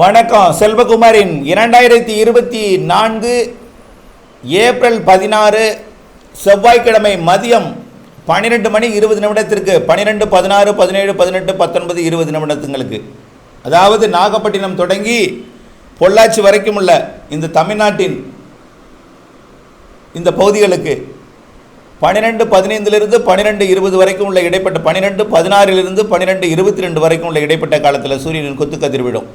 வணக்கம். செல்வகுமாரின் இரண்டாயிரத்தி இருபத்தி நான்கு ஏப்ரல் பதினாறு செவ்வாய்க்கிழமை மதியம் பன்னிரெண்டு மணி இருபது நிமிடத்திற்கு பன்னிரெண்டு பதினாறு பதினேழு பதினெட்டு பத்தொன்பது இருபது நிமிடத்துங்களுக்கு. அதாவது நாகப்பட்டினம் தொடங்கி பொள்ளாச்சி வரைக்கும் உள்ள இந்த தமிழ்நாட்டின் இந்த பகுதிகளுக்கு பன்னிரெண்டு பதினைந்திலிருந்து பன்னிரெண்டு இருபது வரைக்கும் உள்ள இடைப்பட்ட பன்னிரெண்டு பதினாறிலிருந்து பன்னிரெண்டு இருபத்தி ரெண்டு வரைக்கும் உள்ள இடைப்பட்ட காலத்தில் சூரியனின் கொத்து விடும்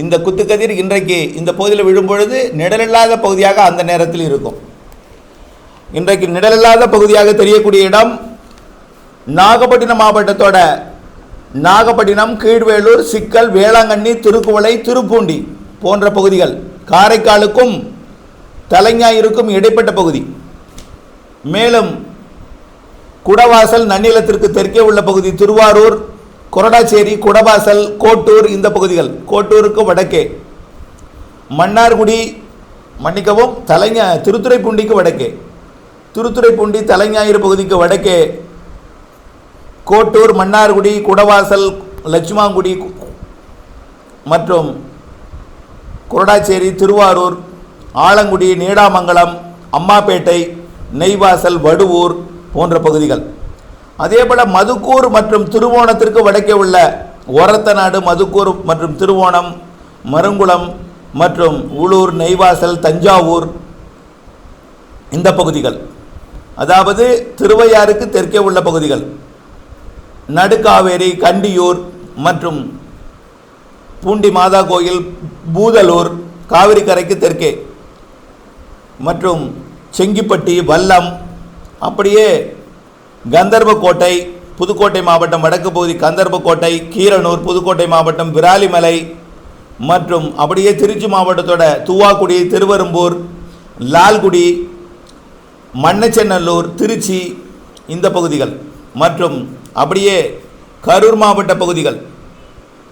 இந்த குத்துக்கதிர் இன்றைக்கு இந்த பகுதியில் விழும்பொழுது நிழலில்லாத பகுதியாக அந்த நேரத்தில் இருக்கும். இன்றைக்கு நிழலில்லாத பகுதியாக தெரியக்கூடிய இடம் நாகப்பட்டினம் மாவட்டத்தோட நாகப்பட்டினம் கீழ்வேலூர் சிக்கல் வேளாங்கண்ணி திருக்குவளை திருப்பூண்டி போன்ற பகுதிகள் காரைக்காலுக்கும் தலைஞாயிருக்கும் இடைப்பட்ட பகுதி. மேலும் குடவாசல் நன்னிலத்திற்கு தெற்கே உள்ள பகுதி திருவாரூர் கொரடாச்சேரி குடவாசல் கோட்டூர் இந்த பகுதிகள். கோட்டூருக்கு வடக்கே. மன்னார்குடி மன்னிக்கவும் தலைஞ திருத்துறைப்பூண்டிக்கு வடக்கே. திருத்துறைப்பூண்டி தலைஞாயிறு பகுதிக்கு வடக்கே. கோட்டூர் மன்னார்குடி குடவாசல் லட்சுமாங்குடி மற்றும் குரடாச்சேரி திருவாரூர் ஆலங்குடி நீடாமங்கலம் அம்மாப்பேட்டை நெய்வாசல் வடுவூர் போன்ற பகுதிகள். அதேபோல் மதுக்கூர் மற்றும் திருவோணத்திற்கு வடக்கே உள்ள ஒரத்தநாடு மதுக்கூர் மற்றும் திருவோணம் மருங்குளம் மற்றும் உளூர் நெய்வாசல் தஞ்சாவூர் இந்த பகுதிகள். அதாவது திருவையாறுக்கு தெற்கே உள்ள பகுதிகள். நடுக்காவேரி கண்டியூர் மற்றும் பூண்டி மாதா கோயில் பூதலூர் காவிரி கரைக்கு தெற்கே. மற்றும் செங்கிப்பட்டி வல்லம் அப்படியே கந்தர்வக்கோட்டை புதுக்கோட்டை மாவட்டம் வடக்கு பகுதி கந்தர்வக்கோட்டை கீரனூர் புதுக்கோட்டை மாவட்டம் விராலிமலை மற்றும் அப்படியே திருச்சி மாவட்டத்தோட தூவாக்குடி திருவரும்பூர் லால்குடி மண்ணச்சநல்லூர் திருச்சி இந்த பகுதிகள் மற்றும் அப்படியே கரூர் மாவட்ட பகுதிகள்.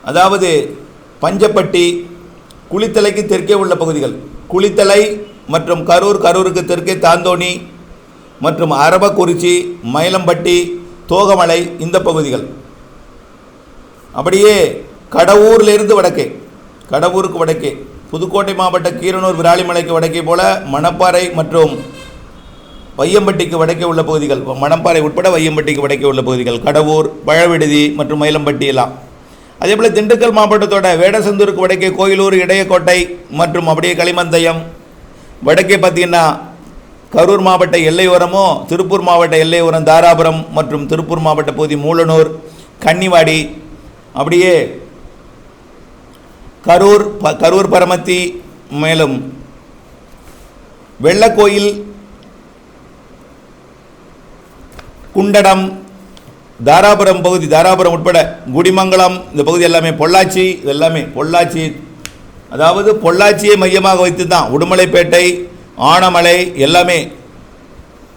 அதாவது பஞ்சப்பட்டி குளித்தலைக்கு தெற்கே உள்ள பகுதிகள். குளித்தலை மற்றும் கரூர் கரூருக்கு தெற்கே தாந்தோணி மற்றும் அரபக்குறிச்சி மயிலம்பட்டி தோகமலை இந்த பகுதிகள். அப்படியே கடவுரிலிருந்து வடக்கே கடவூருக்கு வடக்கே புதுக்கோட்டை மாவட்ட கீரனூர் விராலிமலைக்கு வடக்கே போல மணப்பாறை மற்றும் வையம்பட்டிக்கு வடக்கே உள்ள பகுதிகள் மணப்பாறை உட்பட வையம்பட்டிக்கு வடக்கே உள்ள பகுதிகள் கடவூர் பழவிடுதி மற்றும் மயிலம்பட்டி எல்லாம். அதே போல் திண்டுக்கல் மாவட்டத்தோட வேடசந்தூருக்கு வடக்கே கோயிலூர் இடையக்கோட்டை மற்றும் அப்படியே களிமந்தயம். வடக்கே பார்த்தீங்கன்னா கரூர் மாவட்ட எல்லையோரமோ திருப்பூர் மாவட்ட எல்லையோரம் தாராபுரம் மற்றும் திருப்பூர் மாவட்ட பகுதி மூலனூர் கன்னிவாடி அப்படியே கரூர் ப கரூர் பரமத்தி மேலும் வெள்ளக்கோயில் குண்டடம் தாராபுரம் பகுதி தாராபுரம் உட்பட குடிமங்கலம் இந்த பகுதி எல்லாமே பொள்ளாச்சி இது எல்லாமே பொள்ளாச்சி அதாவது பொள்ளாச்சியை மையமாக வைத்து தான் உடுமலைப்பேட்டை ஆனமலை எல்லாமே.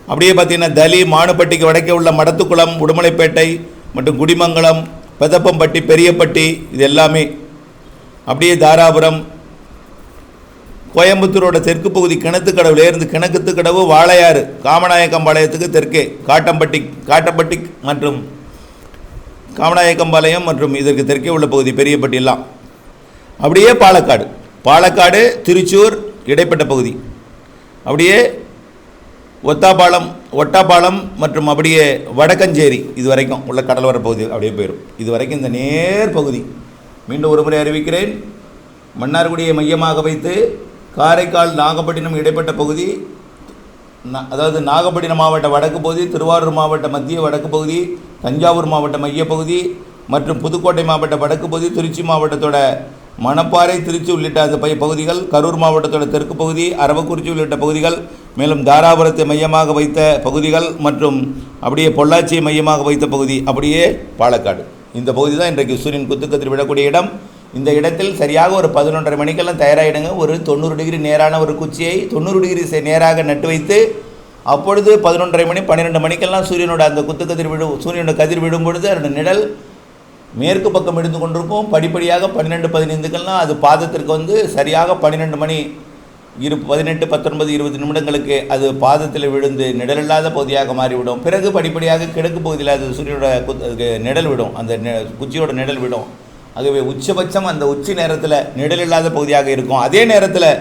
அப்படியே பார்த்தீங்கன்னா தலி மானுப்பட்டிக்கு வடக்கே உள்ள மடத்துக்குளம் உடுமலைப்பேட்டை மற்றும் குடிமங்கலம் பெதப்பம்பட்டி பெரியப்பட்டி இது எல்லாமே. அப்படியே தாராபுரம் கோயம்புத்தூரோட தெற்கு பகுதி கிணத்துக்கடவுலேருந்து கிணக்குத்துக்கடவு வாளையாறு காமநாயக்கம்பாளையத்துக்கு தெற்கே காட்டம்பட்டி காட்டப்பட்டி மற்றும் காமநாயக்கம்பாளையம் மற்றும் இதற்கு தெற்கே உள்ள பகுதி பெரியப்பட்டி எல்லாம் அப்படியே பாலக்காடு. பாலக்காடு திருச்சூர் இடைப்பட்ட பகுதி. அப்படியே ஒத்தாப்பாலம் ஒட்டாப்பாலம் மற்றும் அப்படியே வடக்கஞ்சேரி இது வரைக்கும் உள்ள கடலோர பகுதி அப்படியே போயிடும் இது வரைக்கும் இந்த நேர் பகுதி. மீண்டும் ஒரு முறை அறிவிக்கிறேன். மன்னார்குடியை மையமாக வைத்து காரைக்கால் நாகப்பட்டினம் இடைப்பட்ட பகுதி அதாவது நாகப்பட்டினம் மாவட்ட வடக்கு பகுதி திருவாரூர் மாவட்ட மத்திய வடக்கு பகுதி தஞ்சாவூர் மாவட்ட மையப்பகுதி பகுதி மற்றும் புதுக்கோட்டை மாவட்ட வடக்கு பகுதி திருச்சி மாவட்டத்தோட மணப்பாறை திருச்சி உள்ளிட்ட அந்த பை பகுதிகள் கரூர் மாவட்டத்தோட தெற்கு பகுதி அரவக்குறிச்சி உள்ளிட்ட பகுதிகள் மேலும் தாராபுரத்தை மையமாக வைத்த பகுதிகள் மற்றும் அப்படியே பொள்ளாச்சியை மையமாக வைத்த பகுதி அப்படியே பாலக்காடு. இந்த பகுதி தான் இன்றைக்கு சூரியன் குத்துக்கத்தில் விடக்கூடிய இடம். இந்த இடத்தில் சரியாக ஒரு பதினொன்றரை மணிக்கெல்லாம் தயாராகிடுங்க ஒரு தொண்ணூறு டிகிரி நேரான ஒரு குச்சியை தொண்ணூறு டிகிரி நேராக நட்டு வைத்து அப்பொழுது பதினொன்றரை மணி பன்னிரெண்டு மணிக்கெல்லாம் சூரியனோட அந்த குத்துக்கதிர் விடும் சூரியனோட கதிர் விடும் பொழுது அதோட நிழல் மேற்கு பக்கம் இருந்து கொண்டிருக்கும் படிப்படியாக பன்னிரெண்டு பதினைந்துக்கெல்லாம் அது பாதத்திற்கு வந்து சரியாக பன்னிரெண்டு மணி இரு பதினெட்டு பத்தொன்பது இருபது நிமிடங்களுக்கு அது பாதத்தில் விழுந்து நிழலில்லாத பகுதியாக மாறிவிடும். பிறகு படிப்படியாக கிழக்கு பகுதியில் அது சூரியனோட குத்- நிழல் விடும். அந்த நெ- குச்சியோட நிழல் விடும். ஆகவே உச்சபட்சம் அந்த உச்சி நேரத்தில் நிழல் இல்லாத பகுதியாக இருக்கும். அதே நேரத்தில்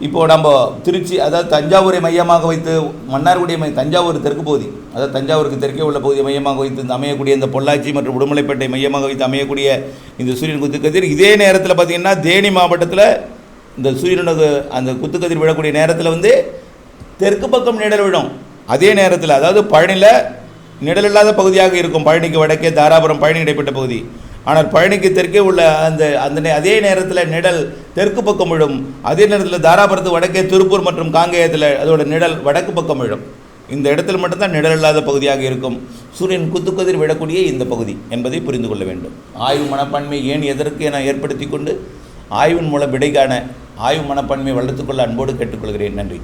இப்போது நம்ம திருச்சி அதாவது தஞ்சாவூரை மையமாக வைத்து மன்னார்குடிய மை தஞ்சாவூர் தெற்கு பகுதி அதாவது தஞ்சாவூருக்கு தெற்கே உள்ள பகுதியை மையமாக வைத்து இந்த அமையக்கூடிய இந்த பொள்ளாச்சி மற்றும் உடுமலைப்பேட்டை மையமாக வைத்து அமையக்கூடிய இந்த சூரியன் குத்துக்கதிர் இதே நேரத்தில் பார்த்திங்கன்னா தேனி மாவட்டத்தில் இந்த சூரியனுக்கு அந்த குத்துக்கதிர் விழக்கூடிய நேரத்தில் வந்து தெற்கு பக்கம் நிழல் விழும். அதே நேரத்தில் அதாவது பழனியில் நிழல் இல்லாத பகுதியாக இருக்கும். பழனிக்கு வடக்கே தாராபுரம் பழனி இடைப்பட்ட பகுதி. ஆனால் பழனிக்கு தெற்கே உள்ள அந்த அந்த நே- அதே நேரத்தில் நிழல் தெற்கு பக்கம் விழும். அதே நேரத்தில் தாராபுரத்து வடக்கே திருப்பூர் மற்றும் காங்கேயத்தில் அதோட நிழல் வடக்கு பக்கம் விழும். இந்த இடத்தில் மட்டும்தான் நிழல் இல்லாத பகுதியாக இருக்கும். சூரியன் குத்துக்கதிர் விடக்கூடிய இந்த பகுதி என்பதை புரிந்து கொள்ள வேண்டும். ஆய்வு மனப்பான்மை ஏன் எதற்கு என ஏற்படுத்தி கொண்டு ஆய்வின் மூலம் விடை காண ஆய்வு மனப்பான்மை வளர்த்துக்கொள்ள அன்போடு கேட்டுக்கொள்கிறேன். நன்றி.